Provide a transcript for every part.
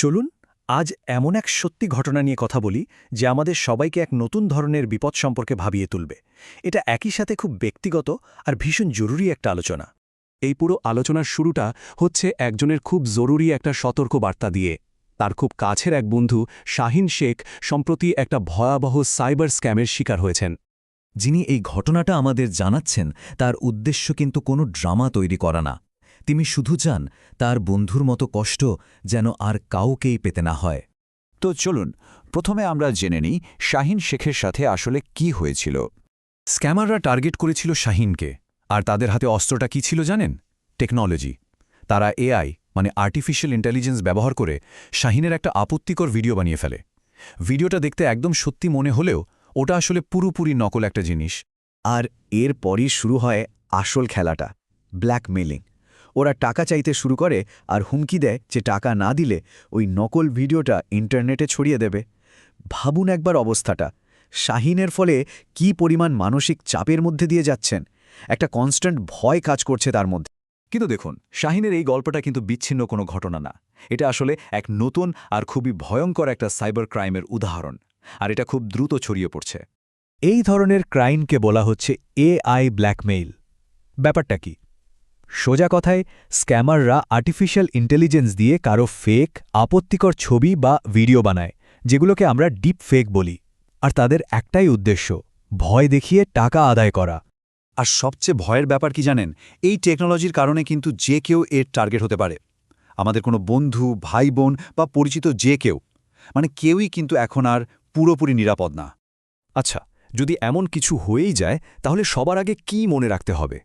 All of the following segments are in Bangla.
চলুন আজ এমন এক সত্যি ঘটনা নিয়ে কথা বলি যে আমাদের সবাইকে এক নতুন ধরনের বিপদ সম্পর্কে ভাবিয়ে তুলবে। এটা একই সাথে খুব ব্যক্তিগত আর ভীষণ জরুরি একটা আলোচনা। এই পুরো আলোচনার শুরুটা হচ্ছে একজনের খুব জরুরি একটা সতর্ক বার্তা দিয়ে। তার খুব কাছের এক বন্ধু শাহিন শেখ সম্প্রতি একটা ভয়াবহ সাইবার স্ক্যামের শিকার হয়েছেন। যিনি এই ঘটনাটা আমাদের জানাচ্ছেন, তার উদ্দেশ্য কিন্তু কোনো ড্রামা তৈরি করা না। তিনি শুধু চান তার বন্ধুর মতো কষ্ট যেন আর কাউকেই পেতে না হয়। তো চলুন, প্রথমে আমরা জেনে নিই শাহিন শেখের সাথে আসলে কি হয়েছিল। স্ক্যামাররা টার্গেট করেছিল শাহিনকে। আর তাদের হাতে অস্ত্রটা কি ছিল জানেন? টেকনোলজি। তারা এআই মানে আর্টিফিশিয়াল ইন্টেলিজেন্স ব্যবহার করে শাহিনের একটা আপত্তিকর ভিডিও বানিয়ে ফেলে। ভিডিওটা দেখতে একদম সত্যি মনে হলেও ওটা আসলে পুরোপুরি নকল একটা জিনিস। আর এরপরই শুরু হয় আসল খেলাটা ব্ল্যাকমেলিং ওরা টাকা চাইতে শুরু করে আর হুমকি দেয় যে টাকা না দিলে ওই নকল ভিডিওটা ইন্টারনেটে ছড়িয়ে দেবে। ভাবুন একবার অবস্থাটা। শাহিনের ফলে কি পরিমাণ মানসিক চাপের মধ্যে দিয়ে যাচ্ছেন? একটা কনস্ট্যান্ট ভয় কাজ করছে তার মধ্যে। কিন্তু দেখুন, শাহিনের এই গল্পটা কিন্তু বিচ্ছিন্ন কোনো ঘটনা না। এটা আসলে এক নতুন আর খুবই ভয়ঙ্কর একটা সাইবার ক্রাইমের উদাহরণ। আর এটা খুব দ্রুত ছড়িয়ে পড়ছে। এই ধরনের ক্রাইমকে বলা হচ্ছে এআই ব্ল্যাকমেইল। ব্যাপারটা কি? সোজা কথায়, স্ক্যামাররা আর্টিফিশিয়াল ইন্টেলিজেন্স দিয়ে কারও ফেক আপত্তিকর ছবি বা ভিডিও বানায়, যেগুলোকে আমরা ডিপ ফেক বলি। আর তাদের একটাই উদ্দেশ্য, ভয় দেখিয়ে টাকা আদায় করা। আর সবচেয়ে ভয়ের ব্যাপার কি জানেন? এই টেকনোলজির কারণে কিন্তু যে কেউ এর টার্গেট হতে পারে। আমাদের কোনো বন্ধু ভাই বোন বা পরিচিত যে কেউ মানে কেউই কিন্তু এখন আর পুরোপুরি নিরাপদ না। আচ্ছা যদি এমন কিছু হয়েই যায়, তাহলে সবার আগে কি মনে রাখতে হবে?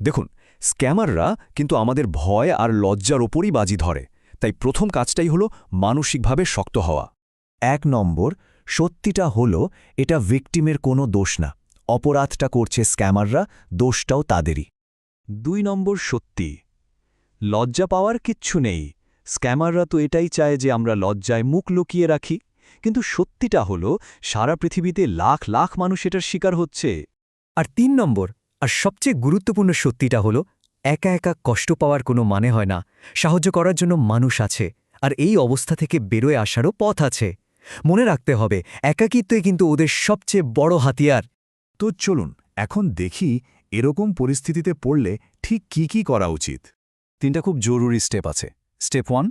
দেখুন, স্ক্যামাররা কিন্তু আমাদের ভয় আর লজ্জার ওপরই বাজি ধরে। তাই প্রথম কাজটাই হলো মানসিকভাবে শক্ত হওয়া। এক নম্বর, সত্যিটা হল এটা ভিকটিমের কোনো দোষ না। অপরাধটা করছে স্ক্যামাররা, দোষটাও তাদেরই। দুই নম্বর, সত্যি। লজ্জা পাওয়ার কিচ্ছু নেই। স্ক্যামাররা তো এটাই চায় যে আমরা লজ্জায় মুখ লুকিয়ে রাখি। কিন্তু সত্যিটা হলো সারা পৃথিবীতে লাখ লাখ মানুষ এটার শিকার হচ্ছে। আর তিন নম্বর আর সবচেয়ে গুরুত্বপূর্ণ সত্যিটা হলো, একা একা কষ্ট পাওয়ার কোনো মানে হয় না। সাহায্য করার জন্য মানুষ আছে, আর এই অবস্থা থেকে বেরোয় আসারও পথ আছে। মনে রাখতে হবে, একাকিত্বই কিন্তু ওদের সবচেয়ে বড় হাতিয়ার। তো চলুন, এখন দেখি এরকম পরিস্থিতিতে পড়লে ঠিক কি কি করা উচিত। তিনটা খুব জরুরি স্টেপ আছে। স্টেপ ওয়ান,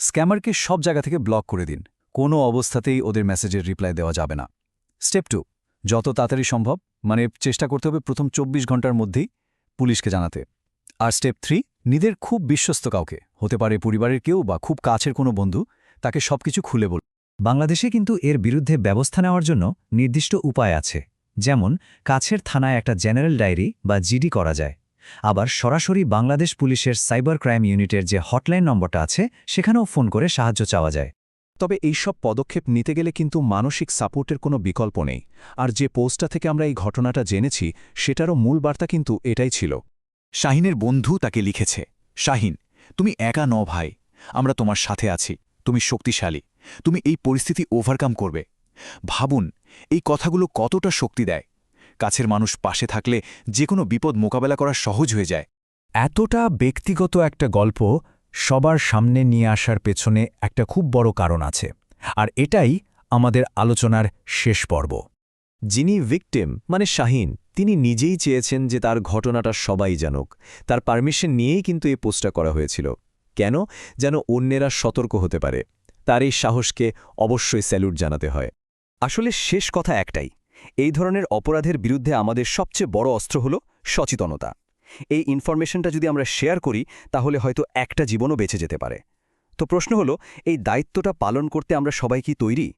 স্ক্যামারকে সব জায়গা থেকে ব্লক করে দিন। কোনো অবস্থাতেই ওদের মেসেজের রিপ্লাই দেওয়া যাবে না। স্টেপ টু যত তাড়াতাড়ি সম্ভব মানে চেষ্টা করতে হবে প্রথম ২৪ ঘণ্টার মধ্যেই পুলিশকে জানাতে। আর স্টেপ থ্রি নিজের খুব বিশ্বস্ত কাউকে, হতে পারে পরিবারের কেউ বা খুব কাছের কোনো বন্ধু, তাকে সবকিছু খুলে বল। বাংলাদেশে কিন্তু এর বিরুদ্ধে ব্যবস্থা নেওয়ার জন্য নির্দিষ্ট উপায় আছে। যেমন, কাছের থানায় একটা জেনারেল ডায়েরি বা জিডি করা যায়। আবার সরাসরি বাংলাদেশ পুলিশের সাইবার ক্রাইম ইউনিটের যে হটলাইন নম্বরটা আছে, সেখানেও ফোন করে সাহায্য চাওয়া যায়। তবে এইসব পদক্ষেপ নিতে গেলে কিন্তু মানসিক সাপোর্টের কোনো বিকল্প নেই। আর যে পোস্টটা থেকে আমরা এই ঘটনাটা জেনেছি, সেটারও মূল বার্তা কিন্তু এটাই ছিল। শাহিনের বন্ধু তাকে লিখেছে, শাহিন, তুমি একা ন ভাই, আমরা তোমার সাথে আছি, তুমি শক্তিশালী, তুমি এই পরিস্থিতি ওভারকাম করবে। ভাবুন, এই কথাগুলো কতটা শক্তি দেয়। কাছের মানুষ পাশে থাকলে যে কোনো বিপদ মোকাবেলা করা সহজ হয়ে যায়। এতটা ব্যক্তিগত একটা গল্প সবার সামনে নিয়ে আসার পেছনে একটা খুব বড় কারণ আছে, আর এটাই আমাদের আলোচনার শেষ পর্ব। যিনি ভিকটিম মানে শাহিন, তিনি নিজেই চেয়েছেন যে তার ঘটনাটা সবাই জানুক। তার পারমিশন নিয়েই কিন্তু এই পোস্টটা করা হয়েছিল। কেন? যেন অন্যেরা সতর্ক হতে পারে। তার এই সাহসকে অবশ্যই স্যালুট জানাতে হয়। আসলে শেষ কথা একটাই, এই ধরনের অপরাধের বিরুদ্ধে আমাদের সবচেয়ে বড় অস্ত্র হল সচেতনতা। এই ইনফরমেশনটা যদি আমরা শেয়ার করি, তাহলে হয়তো একটা জীবনও বেঁচে যেতে পারে। তো প্রশ্ন হলো, এই দায়িত্বটা পালন করতে আমরা সবাই কি তৈরি?